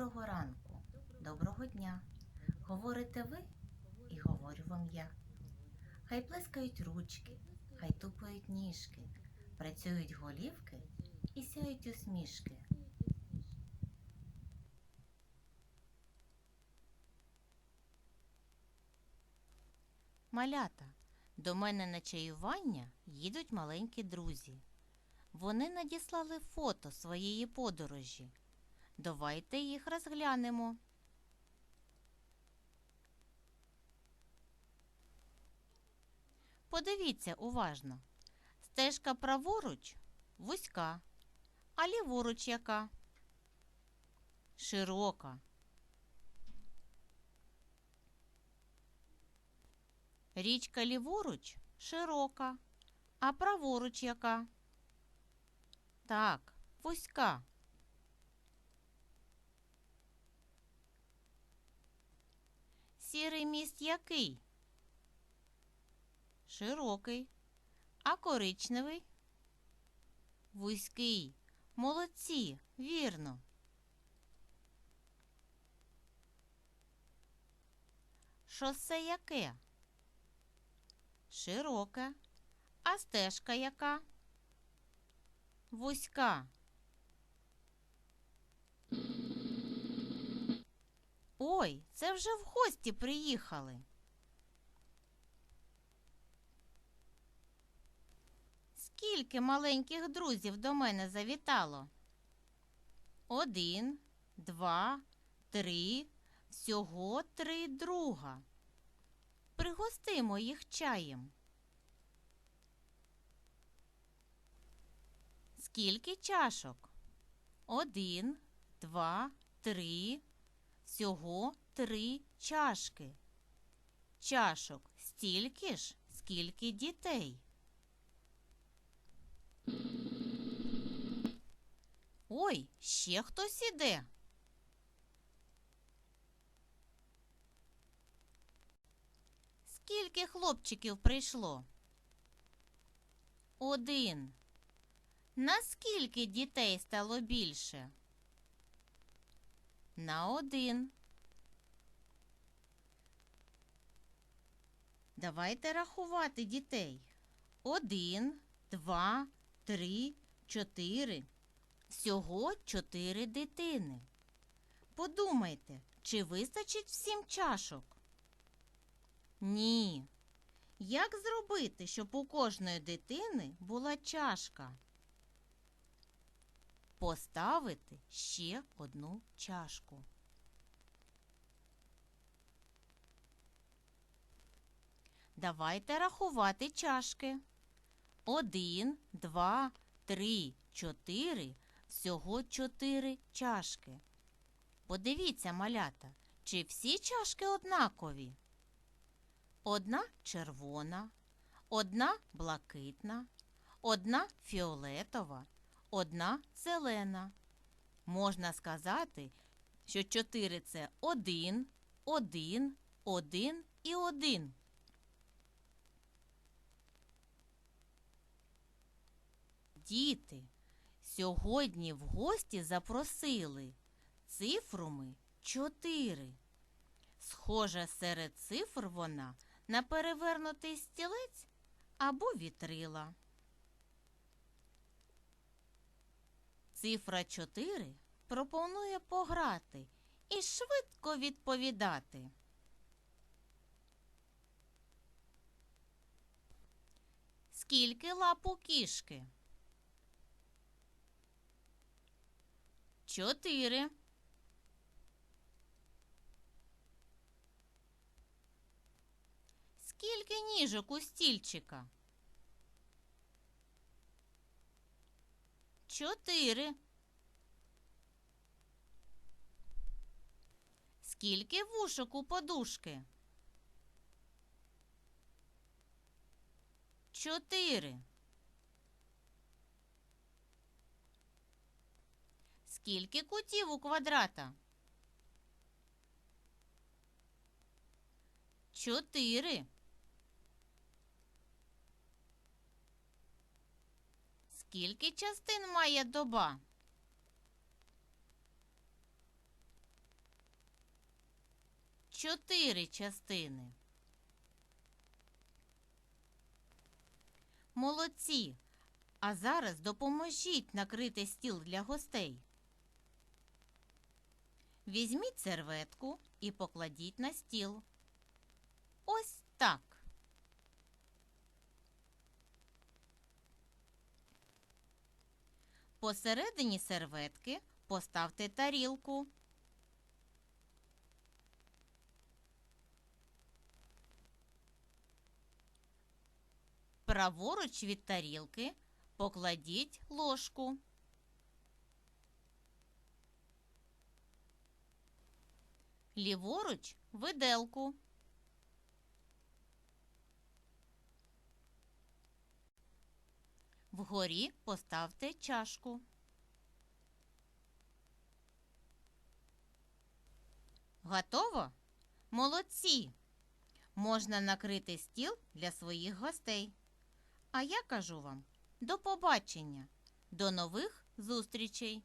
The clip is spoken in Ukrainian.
Доброго ранку, доброго дня. Говорите ви і говорю вам я. Хай плескають ручки, хай тупають ніжки, працюють голівки і сяють усмішки. Малята, до мене на чаювання їдуть маленькі друзі. Вони надіслали фото своєї подорожі. Давайте їх розглянемо. Подивіться уважно. Стежка праворуч вузька, а ліворуч яка? Широка. Річка ліворуч широка, а праворуч яка? Так, вузька. Сірий міст який? Широкий. А коричневий? Вузький. Молодці, вірно. Шосе яке? Широке. А стежка яка? Вузька. Ой, це вже в гості приїхали. Скільки маленьких друзів до мене завітало? Один, два, три, всього три друга. Пригостимо їх чаєм. Скільки чашок? Один, два, три. Всього три чашки. Чашок стільки ж, скільки дітей. Ой, ще хтось іде. Скільки хлопчиків прийшло? Один. Наскільки дітей стало більше? На один. Давайте рахувати дітей. Один, два, три, чотири. Всього чотири дитини. Подумайте, чи вистачить всім чашок? Ні. Як зробити, щоб у кожної дитини була чашка? Поставити ще одну чашку. Давайте рахувати чашки. Один, два, три, чотири. Всього чотири чашки. Подивіться, малята, чи всі чашки однакові? Одна червона, одна блакитна, одна фіолетова, одна зелена. Можна сказати, що чотири це один, один, один і один. Діти, сьогодні в гості запросили цифру ми чотири. Схожа серед цифр вона на перевернутий стілець або вітрила. Цифра 4 пропонує пограти і швидко відповідати. Скільки лап у кішки? Чотири. Скільки ніжок у стільчика? Чотири. Скільки вушок у подушки? Чотири. Скільки кутів у квадрата? Чотири. Скільки частин має доба? чотири частини. Молодці! А зараз допоможіть накрити стіл для гостей. Візьміть серветку і покладіть на стіл. Ось так. Посередині серветки поставте тарілку. Праворуч від тарілки покладіть ложку. Ліворуч виделку. Вгорі поставте чашку. Готово? Молодці! Можна накрити стіл для своїх гостей. А я кажу вам до побачення, до нових зустрічей!